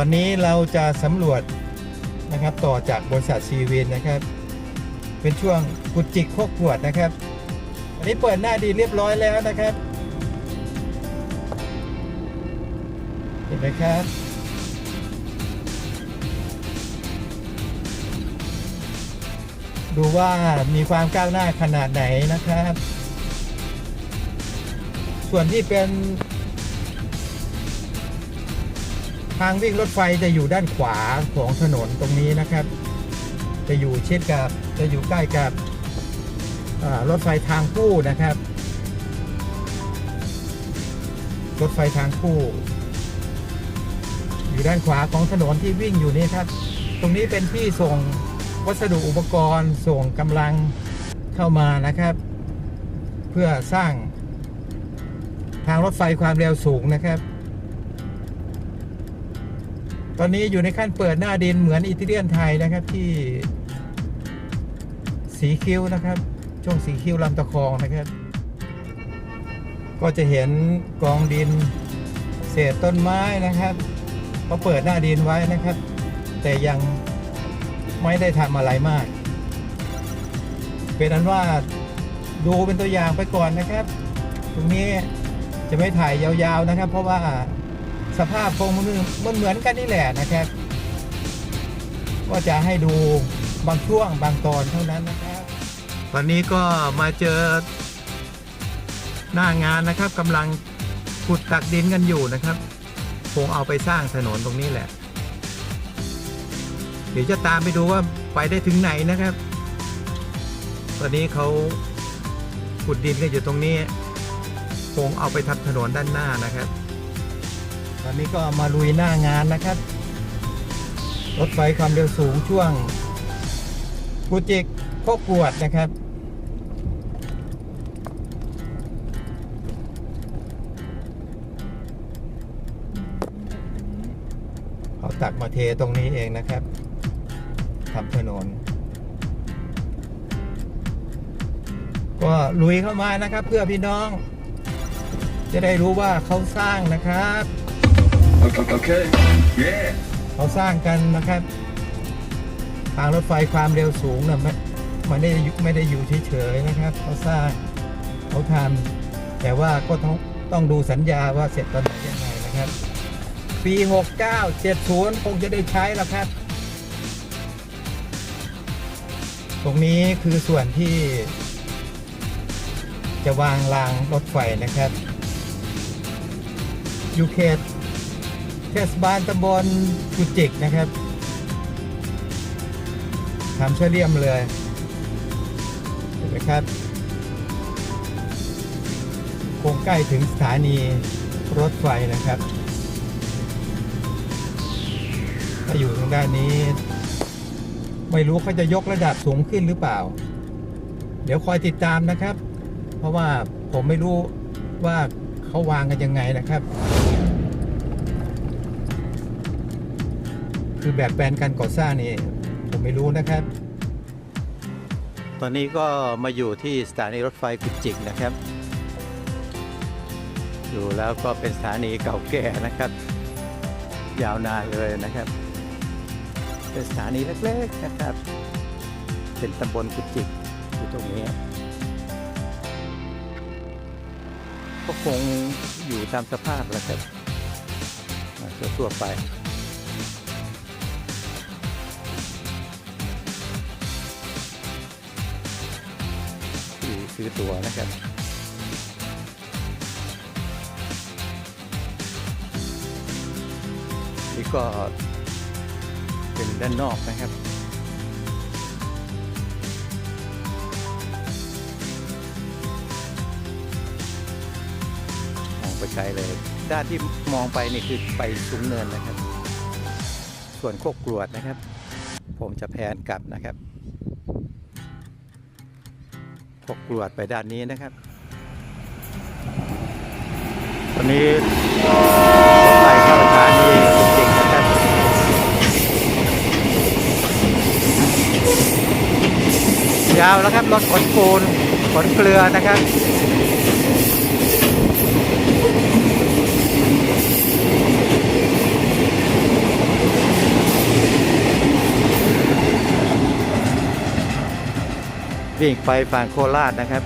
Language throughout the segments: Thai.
วันนี้เราจะสำรวจนะครับต่อจากบริษัทซีวินนะครับ เป็นช่วงกุดจิกโคกขวดนะครับวันนี้เปิดหน้าดีเรียบร้อยแล้วนะครับ เห็นไหมครับดูว่ามีความก้าวหน้าขนาดไหนนะครับ ส่วนที่เป็น ทางวิ่งรถไฟจะอยู่ด้านขวาของถนนตรงนี้นะครับ จะอยู่เชิดกับจะอยู่ใกล้กับรถไฟทางคู่นะครับ รถไฟทางคู่ อยู่ด้านขวาของถนนที่วิ่งอยู่นี่ครับ ตรงนี้เป็นที่ส่งวัสดุอุปกรณ์ส่งกำลังเข้ามานะครับ เพื่อสร้างทางรถไฟความเร็วสูงนะครับ ตอนนี้อยู่ในขั้นเปิดหน้าดินเหมือนอิตาเลียนไทยนะครับที่สีคิ้วนะครับ ช่วงสีคิ้วลำตะคองนะครับ ก็จะเห็นกองดินเศษต้นไม้นะครับเขาเปิดหน้าดินไว้นะครับ แต่ยังไม่ได้ทำอะไรมาก เป็นอันว่าดูเป็นตัวอย่างไปก่อนนะครับ ตรงนี้จะไม่ถ่ายยาวๆนะครับ เพราะว่า สภาพคงมันมันเหมือนกันนี่แหละนะครับว่าจะให้ดูบางช่วงบางตอนเท่านั้นนะครับตอนนี้ก็มาเจอหน้างานนะครับกำลังขุดตักดินกันอยู่นะครับคงเอาไปสร้างถนนตรงนี้แหละ เดี๋ยวจะตามไปดูว่าไปได้ถึงไหนนะครับ ตอนนี้เขาขุดดินกันอยู่ตรงนี้คงเอาไปทำถนนด้านหน้านะครับ ตอนนี้ก็มาลุยหน้างานนะครับ รถไฟความเร็วสูงช่วงกุจิกโคกวดนะครับ เขาตักมาเทตรงนี้เองนะครับทำถนน ก็ลุยเข้ามานะครับเพื่อพี่น้องจะได้รู้ว่าเขาสร้างนะครับ Okay, Yeah. เขาสร้างกันนะครับทางรถไฟความเร็วสูงนะไม่มันไม่ได้ยู่ไม่ได้อยู่เฉยๆนะครับเขาสร้างเขาทำแต่ว่าก็ต้องต้องดูสัญญาว่าเสร็จตอนไหนยังไงนะครับ ปี 69 70 คงจะได้ใช้แล้วครับ ตรงนี้คือส่วนที่ จะวางรางรถไฟนะครับอยู่เขตเท ศบาลตำบลกุจิกนะครับทำเฉลี่ยมเลยเห็นไหมครับ คงใกล้ถึงสถานีรถไฟนะครับถ้าอยู่ทางด้านนี้ ไม่รู้เขาจะยกระดับสูงขึ้นหรือเปล่า เดี๋ยวคอยติดตามนะครับ เพราะว่าผมไม่รู้ว่าเขาวางกันยังไงนะครับ คือแบบแปลนการก่อสร้างนี่ผมไม่รู้นะครับ ตอนนี้ก็มาอยู่ที่สถานีรถไฟกุจิกนะครับ อยู่แล้วก็เป็นสถานีเก่าแก่นะครับ ยาวนานเลยนะครับ เป็นสถานีเล็กๆนะครับ เป็นตำบลกุจิกอยู่ตรงนี้ก็คงอยู่ตามสภาพแล้วครับทั่วๆไป ซื้อตั๋วนะครับนี่ก็เป็นด้านนอกนะครับมองไปไกลเลย ด้านที่มองไปนี่คือไปสูงเนินนะครับ ส่วนโคกกรวดนะครับ ผมจะแพนกลับนะครับ พกกลวดไปด้านนี้นะครับ ตอนนี้รถไฟเข้าสถานีจริงๆนะครับยาวแล้วครับรถขนปูนขนเกลือนะครับ วิ่งไปฝั่งโคราชนะครับ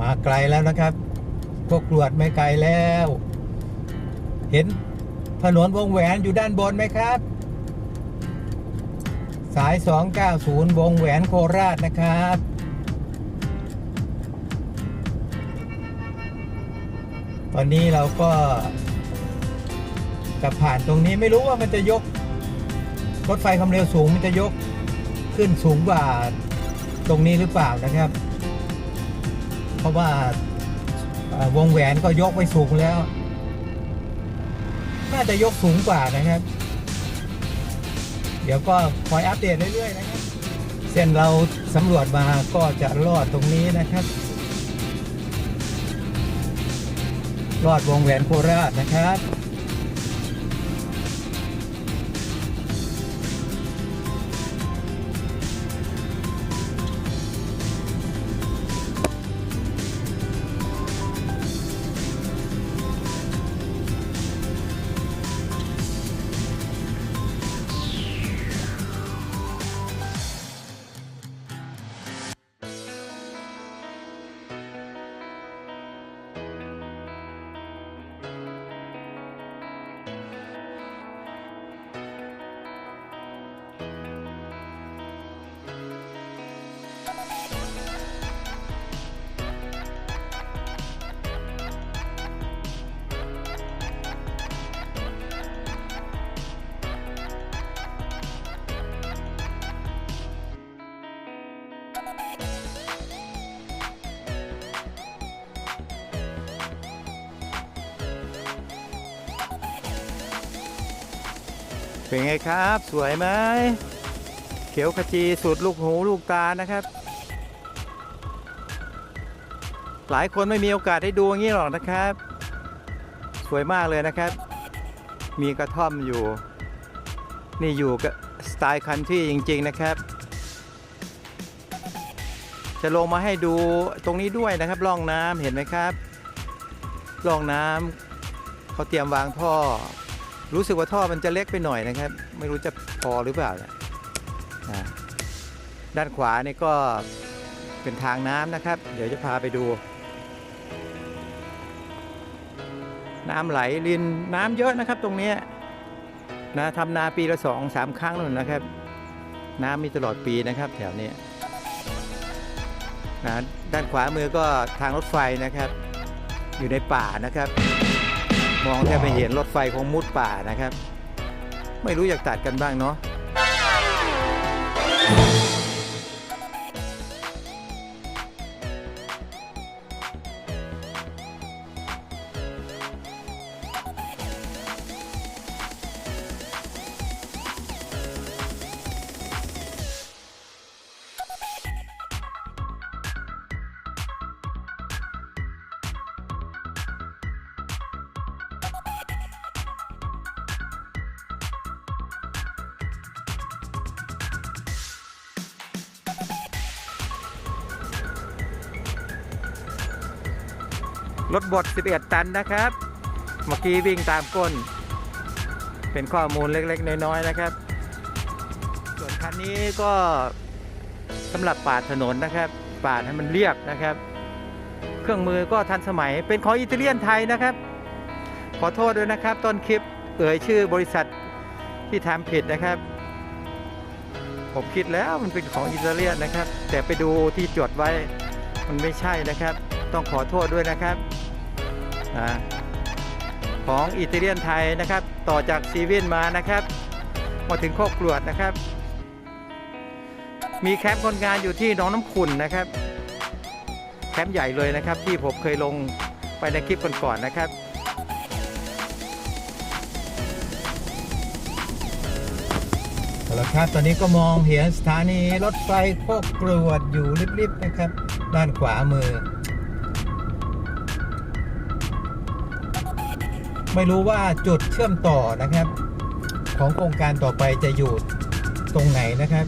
มาไกลแล้วนะครับพวกกรวดไม่ไกลแล้ว เห็นถนนวงแหวนอยู่ด้านบนไหมครับ สาย 290 วงแหวนโคราชนะครับ ตอนนี้เราก็ จะผ่านตรงนี้ไม่รู้ว่ามันจะยก รถไฟความเร็วสูงมันจะยกขึ้นสูงกว่าตรงนี้หรือเปล่านะครับ เพราะว่าวงแหวนก็ยกไปสูงแล้ว น่าจะยกสูงกว่านะครับ เดี๋ยวก็คอยอัปเดตเรื่อยๆนะครับ เส้นเราสำรวจมาก็จะลอดตรงนี้นะครับลอดวงแหวนโคราชนะครับ เป็นไงครับ สวยไหมเขียวขจีสุดลูกหูลูกตานะครับ หลายคนไม่มีโอกาสได้ดูอย่างนี้หรอกนะครับ สวยมากเลยนะครับ มีกระท่อมอยู่ นี่อยู่กับสไตล์คันที่จริง ๆนะครับ จะลงมาให้ดูตรงนี้ด้วยนะครับร่องน้ำเห็นไหมครับร่องน้ำเขาเตรียมวางท่อ รู้สึกว่าท่อมันจะเล็กไปหน่อยนะครับ ไม่รู้จะพอหรือเปล่าเนี่ยด้านขวานี่ก็เป็นทางน้ำนะครับ เดี๋ยวจะพาไปดู น้ำไหลรินน้ำเยอะนะครับ ตรงนี้นะทำนาปีละสองสามครั้งนั่นนะครับ น้ำมีตลอดปีนะครับแถวนี้นะด้านขวามือก็ทางรถไฟนะครับ อยู่ในป่านะครับ มองแทบไม่เห็นรถไฟคงมุดป่านะครับ ไม่รู้อยากตัดกันบ้างเนาะ รถบด 11 ตันนะครับ เมื่อกี้วิ่งตามก้น เป็นข้อมูลเล็กๆ น้อยๆ นะครับ ส่วนคันนี้ก็สำหรับปาดถนนนะครับ ปาดให้มันเรียบนะครับ เครื่องมือก็ทันสมัย เป็นของอิตาเลียนไทยนะครับ ขอโทษด้วยนะครับ ต้นคลิปเอ่ยชื่อบริษัทที่ทำผิดนะครับ ผมคิดแล้วมันเป็นของอิตาเลียนนะครับ แต่ไปดูที่จดไว้มันไม่ใช่นะครับ ต้องขอโทษด้วยนะครับ ของอิตาเลียนไทยนะครับ ต่อจากซีวินมานะครับ มาถึงโคกกลวดนะครับ มีแคมป์คนงานอยู่ที่น้องน้ำขุ่นนะครับ แคมป์ใหญ่เลยนะครับ ที่ผมเคยลงไปในคลิปก่อนๆนะครับเอาละครับ ตอนนี้ก็มองเห็นสถานีรถไฟโคกกรวดอยู่ริบๆนะครับ ด้านขวามือ ไม่รู้ว่าจุดเชื่อมต่อนะครับ ของโครงการต่อไปจะอยู่ตรงไหนนะครับ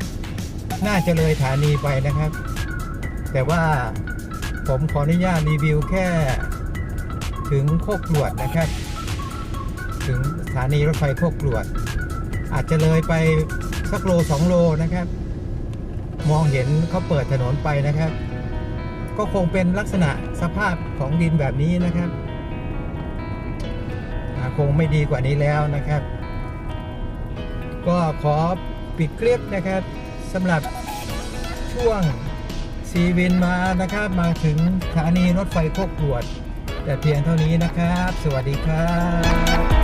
น่าจะเลยสถานีไปนะครับ แต่ว่าผมขออนุญาตรีวิวแค่ ถึงโคกกรวดนะครับ ถึงสถานีรถไฟโคกกรวด อาจจะเลยไปสักโลสองโลนะครับ มองเห็นเขาเปิดถนนไปนะครับ ก็คงเป็นลักษณะสภาพของดินแบบนี้นะครับ คงไม่ดีกว่านี้แล้วนะครับ ก็ขอปิดคลิปนะครับสำหรับช่วงซีวินมานะครับ มาถึงสถานีรถไฟโคกรวด แต่เพียงเท่านี้นะครับ สวัสดีครับ